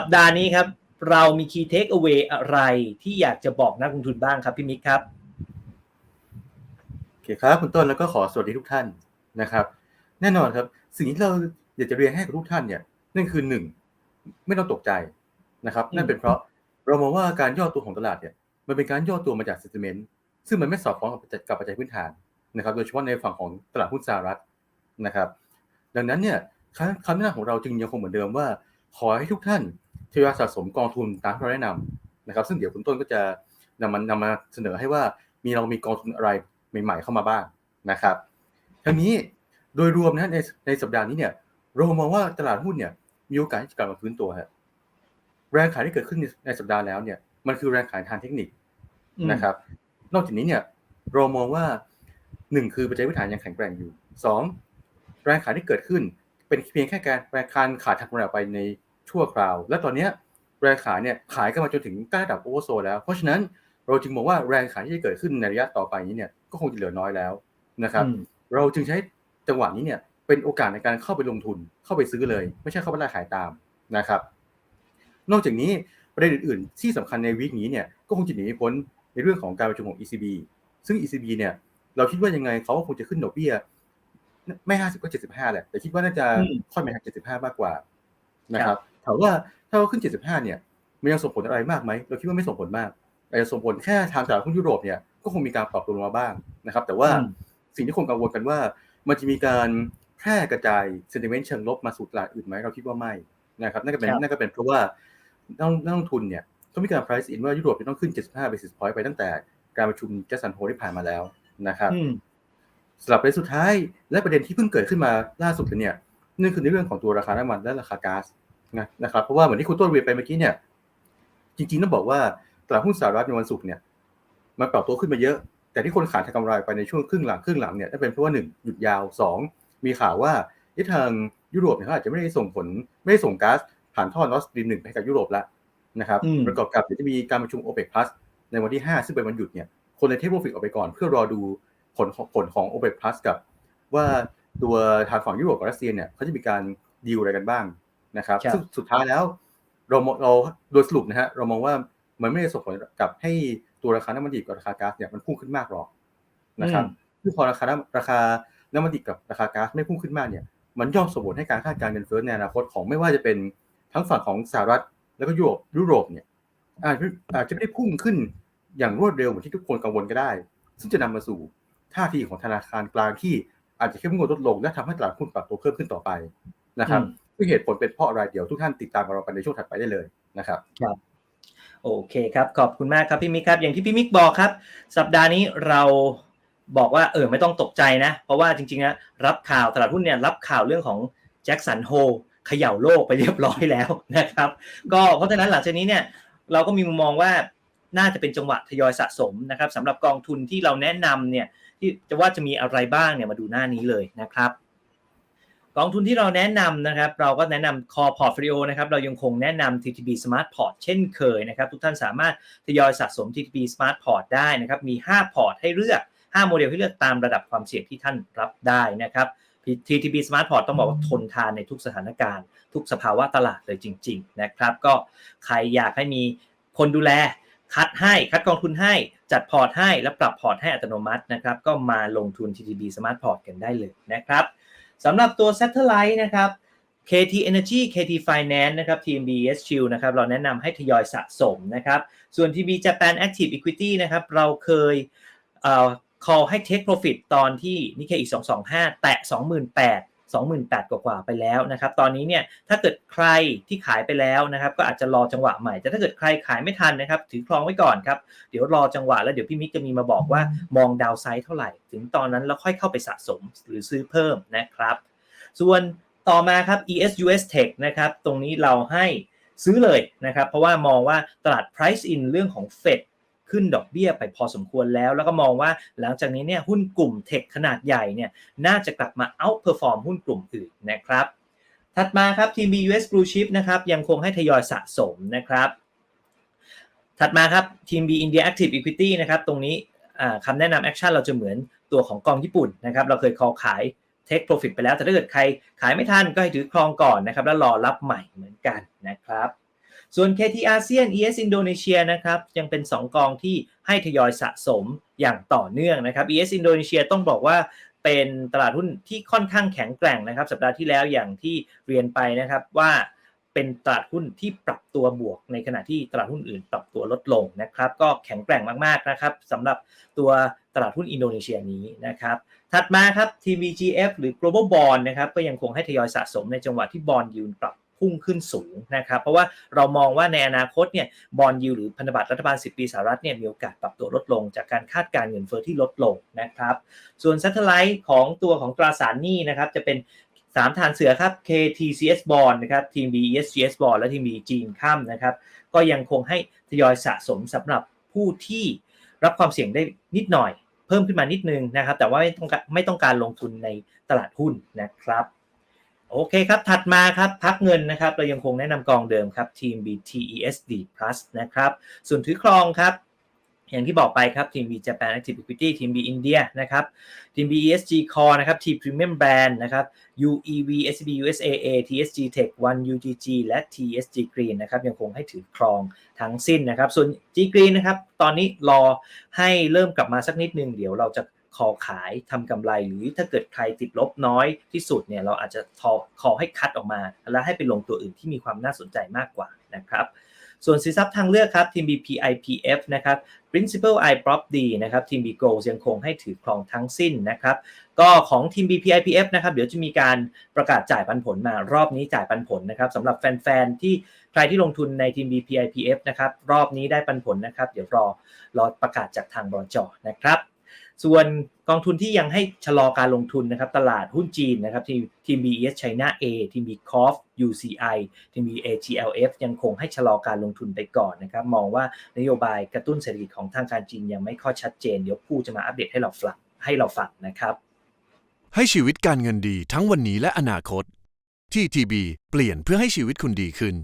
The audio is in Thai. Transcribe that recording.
สัปดาห์นี้ครับ เรามี key take away อะไรที่อยากจะบอกนักลงทุนบ้างครับพี่มิกครับโอเคครับคุณต้นแล้วก็ขอสวัสดีทุกท่านนะครับ แน่นอนครับ สิ่งที่เราอยากจะเรียนให้กับทุกท่านเนี่ยนั่นคือหนึ่งไม่ต้องตกใจนะครับอืมนั่นเป็นเพราะเรามองว่าการย่อตัวของตลาดเนี่ยมันเป็นการย่อตัวมาจากเซนติเมนต์ซึ่งมันไม่สอดคล้องกับปัจจัยกับปัจจัยพื้นฐานนะครับ โดยเฉพาะในฝั่งของตลาดหุ้นสหรัฐนะครับ ดังนั้นเนี่ยคำคำแนะนำของเราจึงยังคงเหมือนเดิมว่า ขอให้ทุกท่าน ทยอยสะสมกองทุนตามที่เราแนะนำนะครับ ซึ่งเดี๋ยวคุณต้นก็จะนำมันนำมาเสนอให้ว่ามีเรามีกองทุนอะไรใหม่ ๆ เข้ามาบ้างนะครับทั้งนี้โดยรวมนะในในสัปดาห์นี้เนี่ยเรามองว่าตลาดหุ้นเนี่ยมีโอกาสที่จะกลับมาฟื้นตัวฮะแรงขายที่เกิดขึ้นในสัปดาห์แล้วเนี่ยมันคือแรงขายทางเทคนิคนะครับ นอกจากนี้เนี่ยเรามองว่าหนึ่งคือปัจจัยพื้นฐานยังแข็งแกร่งอยู่สองแรงขายที่เกิดขึ้นเป็นเพียงแค่การแรงการขายทางกรไปใน ชั่วคราว และตอนเนี้ยแรงขายเนี่ยขายกันมาจนถึงใกล้ระดับโอเวอร์โซแล้ว เพราะฉะนั้นเราจึงมองว่าแรงขายที่จะเกิดขึ้นในระยะต่อไปนี้เนี่ยก็คงจะเหลือน้อยแล้วนะครับอืมเราจึงใช้จังหวะนี้เนี่ยเป็นโอกาสในการเข้าไปลงทุนเข้าไปซื้อเลย ไม่ใช่เข้าไปไล่ขายตามนะครับ นอกจากนี้ประเด็นอื่นๆ ที่สำคัญในวีคนี้เนี่ยก็คงจะหนีไม่พ้นในเรื่องของการประชุมของ ECB ซึ่ง ECB เนี่ยเราคิดว่ายังไงเขาก็คงจะขึ้นดอกเบี้ยไม่50ก็75แหละแต่คิดว่าน่าจะอืมค่อยไปทาง75มากกว่านะครับถามว่าถ้าเขาขึ้น 75 เนี่ยมันยังส่งผลอะไรมากไหมเราคิดว่าไม่ส่งผลมากแต่จะส่งผลแค่ทางตลาดหุ้นยุโรปเนี่ยก็คงมีการปรับตัวลงมาบ้างนะครับ แต่ว่าอืมสิ่งที่คนกังวลกันว่า มันจะมีการแพร่กระจายเซนติเมนต์เชิงลบมาสู่ตลาดอื่นไหมเราคิดว่าไม่นะครับนั่นก็เป็นครับนั่นก็เป็นเพราะว่านักนักลงทุนเนี่ยเขามีการ price in ว่ายุโรปจะต้องขึ้น 75 basis point ไปตั้งแต่การประชุมแจสันโฮที่ผ่านมาแล้วนะครับอืมสำหรับประเด็นสุดท้ายและประเด็นที่เพิ่งเกิดขึ้นมาล่าสุดเลยเนี่ยนั่นคือในเรื่องของตัวราคาน้ำมันและราคาก๊าซ นะนะครับเพราะว่าเหมือนที่คุณต้นเรียนไปเมื่อกี้เนี่ย จริงๆต้องบอกว่าตลาดหุ้นสหรัฐในวันศุกร์เนี่ยมันปรับตัวขึ้นมาเยอะ แต่ที่คนขายทางกำไรไปในช่วงครึ่งหลังครึ่งหลังเนี่ยนั่นเป็นเพราะว่าหนึ่งหยุดยาวสองมีข่าวว่าที่ทางยุโรปเนี่ยเขาอาจจะไม่ได้ส่งผลไม่ได้ส่งก๊าซผ่านท่อนอสตรีมหนึ่งไปให้กับยุโรปแล้วนะครับอืมประกอบกับเดี๋ยวจะมีการประชุม OPEC Plus ในวันที่ 5 ซึ่งเป็นวันหยุดเนี่ยคนในเทคโปรฟิกออกไปก่อน เพื่อรอดูผลของผลของ OPEC Plus กับ ว่าตัวทางฝั่งยุโรปกับรัสเซียเนี่ยเขาจะมีการดีลอะไรกันบ้าง นะครับครับซึ่งสุดท้ายแล้วเรามองเราโดยสรุปนะฮะเรามองว่ามันไม่ได้ส่งผลกับให้ตัวราคาน้ำมันดิบกับราคาก๊าซเนี่ยมันพุ่งขึ้นมากหรอกนะครับคือพอราคาน้ำราคาน้ำมันดิบกับราคาก๊าซไม่พุ่งขึ้นมากเนี่ยมันย่อมส่งผลให้การคาดการณ์เงินเฟ้อในอนาคตของไม่ว่าจะเป็นทั้งฝั่งของสหรัฐแล้วก็ยุโรปยุโรปเนี่ยอาจจะอาจจะไม่ได้พุ่งขึ้นอย่างรวดเร็วเหมือนที่ทุกคนกังวลก็ได้ ซึ่งจะนำมาสู่ท่าทีของธนาคารกลางที่อาจจะเข้มงวดลดลงและทำให้ตลาดหุ้นปรับตัวเพิ่มขึ้นต่อไปนะครับอืม ซึ่งเหตุผลเป็นเพราะอะไรเดี๋ยวทุกท่านติดตามกับเรากันในช่วงถัดไปได้เลยนะครับครับโอเคครับ ขอบคุณมากครับพี่มิกครับ อย่างที่พี่มิกบอกครับ สัปดาห์นี้เราบอกว่าเออไม่ต้องตกใจนะ เพราะว่าจริงๆนะรับข่าวตลาดหุ้นเนี่ยรับข่าวเรื่องของแจ็คสันโฮเขย่าโลกไปเรียบร้อยแล้วนะครับ ก็เพราะฉะนั้นหลังจากนี้เนี่ยเราก็มีมุมมองว่าน่าจะเป็นจังหวะทยอยสะสมนะครับสำหรับกองทุนที่เราแนะนำเนี่ยที่จะว่าจะมีอะไรบ้างเนี่ยมาดูหน้านี้เลยนะครับ องทุนที่เราแนะนำนะครับ เราก็แนะนำ Core Portfolio นะครับ เรายังคงแนะนำ TTB Smart Port เช่นเคยนะครับ ทุกท่านสามารถทยอยสะสม TTB Smart Port ได้นะครับ มี 5 พอร์ตให้เลือก 5 โมเดลให้เลือกตามระดับความเสี่ยงที่ท่านรับได้นะครับ TTB Smart Port ต้องบอกว่าทนทานในทุกสถานการณ์ ทุกสภาวะตลาดเลยจริง ๆ นะครับ ก็ใครอยากให้มีคนดูแลคัดให้คัดกองทุนให้จัดพอร์ตให้และปรับพอร์ตให้อัตโนมัตินะครับ ก็มาลงทุน TTB Smart Port กันได้เลยนะครับ สำหรับตัว Satellite นะครับ KT Energy KT Finance นะครับ TMB S Shield นะครับเราแนะนำให้ทยอยสะสมนะครับส่วน TB Japan Active Equity นะครับเราเคยเอ่อ call ให้ take profit ตอนที่นิเคอี225 แตะ 28,000 28,000 กว่าๆไปแล้วนะครับ ตอนนี้เนี่ยถ้าเกิดใครที่ขายไปแล้วนะครับ ก็อาจจะรอจังหวะใหม่ แต่ถ้าเกิดใครขายไม่ทันนะครับ ถือครองไว้ก่อนครับ เดี๋ยวรอจังหวะแล้วเดี๋ยวพี่มิกจะมีมาบอกว่ามองดาวไซด์เท่าไหร่ ถึงตอนนั้นแล้วค่อยเข้าไปสะสมหรือซื้อเพิ่มนะครับ ส่วนต่อมาครับ ESUS Tech นะครับ ตรงนี้เราให้ซื้อเลยนะครับ เพราะว่ามองว่าตลาด price in เรื่องของ Fed ขึ้นดอกเบี้ยไปพอสมควรแล้ว แล้วก็มองว่าหลังจากนี้เนี่ยหุ้นกลุ่มเทคขนาดใหญ่เนี่ยน่าจะกลับมา outperform หุ้นกลุ่มอื่นนะครับ ถัดมาครับทีม BUS Blue Chip นะครับยังคงให้ทยอยสะสมนะครับ ถัดมาครับทีม B India Active Equity นะครับตรงนี้คำแนะนำแอคชั่นเราจะเหมือนตัวของกองญี่ปุ่นนะครับเราเคย call ขาย take profit ไปแล้ว แต่ถ้าเกิดใครขายไม่ทันก็ให้ถือครองก่อนนะครับ แล้วรอรับใหม่เหมือนกันนะครับ ส่วน KT อาเซียน ES อินโดนีเซียนะครับยังเป็น 2 กองที่ให้ทยอยสะสมอย่างต่อเนื่องนะครับ ES อินโดนีเซียต้องบอกว่าเป็นตลาดหุ้นที่ค่อนข้างแข็งแกร่งนะครับ สัปดาห์ที่แล้วอย่างที่เรียนไปนะครับว่าเป็นตลาดหุ้นที่ปรับตัวบวกในขณะที่ตลาดหุ้นอื่นปรับตัวลดลงนะครับ ก็แข็งแกร่งมากๆนะครับสำหรับตัวตลาดหุ้นอินโดนีเซียนี้นะครับ ถัดมาครับ TVGF หรือ Global Bond นะครับก็ยังคงให้ทยอยสะสมในจังหวะที่บอลยูนปรับ พุ่งขึ้นสูงนะครับเพราะว่าเรามองว่าในอนาคตเนี่ยบอลยูหรือพันธบัตรรัฐบาล 10 ปีสหรัฐเนี่ยมีโอกาสปรับตัวลดลง จากการคาดการเงินเฟ้อที่ลดลงนะครับส่วน Satellite ของตัวของตราสารหนี้นะครับจะเป็น3ฐานเสือครับ KTCS Bond นะครับ ทีม BESGS Bond และทีม B จีนข้ามนะครับ ก็ยังคงให้ทยอยสะสมสำหรับผู้ที่รับความเสี่ยงได้นิดหน่อย เพิ่มขึ้นมานิดนึงนะครับ แต่ว่าไม่ต้องการไม่ต้องการลงทุนในตลาดหุ้นนะครับ โอเคครับ ถัดมาครับ พักเงินนะครับ เรายังคงแนะนำกองเดิมครับ ทีม BTESD Plus นะครับ ส่วนถือครองครับ อย่างที่บอกไปครับ ทีม B Japan Active Equity ทีม B India นะครับ ทีม B ESG Core นะครับ T Premium Brand นะครับ UEV SB USAA TSG Tech One UGG และ TSG Green นะครับ ยังคงให้ถือครองทั้งสิ้นนะครับ ส่วน G Green นะครับ ตอนนี้รอให้เริ่มกลับมาสักนิดนึง เดี๋ยวเราจะ คอขายทำกำไรหรือถ้าเกิดใครติดลบน้อยที่สุดเนี่ยเราอาจจะทอคอให้คัดออกมา แล้วให้ไปลงตัวอื่นที่มีความน่าสนใจมากกว่านะครับส่วนสินทรัพย์ทางเลือกครับทีม BPIPF นะครับ Principal I Prop D นะครับทีม B Gold ยังคงให้ถือครองทั้งสิ้นนะครับก็ของทีม BPIPF นะครับเดี๋ยวจะมีการประกาศจ่ายปันผลมารอบนี้จ่ายปันผลนะครับสำหรับแฟนๆที่ใครที่ลงทุนในทีม BPIPF นะครับรอบนี้ได้ปันผลนะครับเดี๋ยวรอรอประกาศจากทางบรจนะครับ ส่วนกองทุนที่ยังให้ชะลอการลงทุนนะครับตลาดหุ้นจีนนะครับทีมทีม BES China A ทีม B COF UCI ทีม B ATLF ยังคงให้ชะลอการลงทุนไปก่อนนะครับมองว่านโยบายกระตุ้นเศรษฐกิจของทางการจีนยังไม่ค่อยชัดเจน เดี๋ยวผู้จะมาอัปเดตให้เราฟังให้เราฟังนะครับ ให้ชีวิตการเงินดีทั้งวันนี้และอนาคต TTB เปลี่ยนเพื่อให้ชีวิตคุณดีขึ้น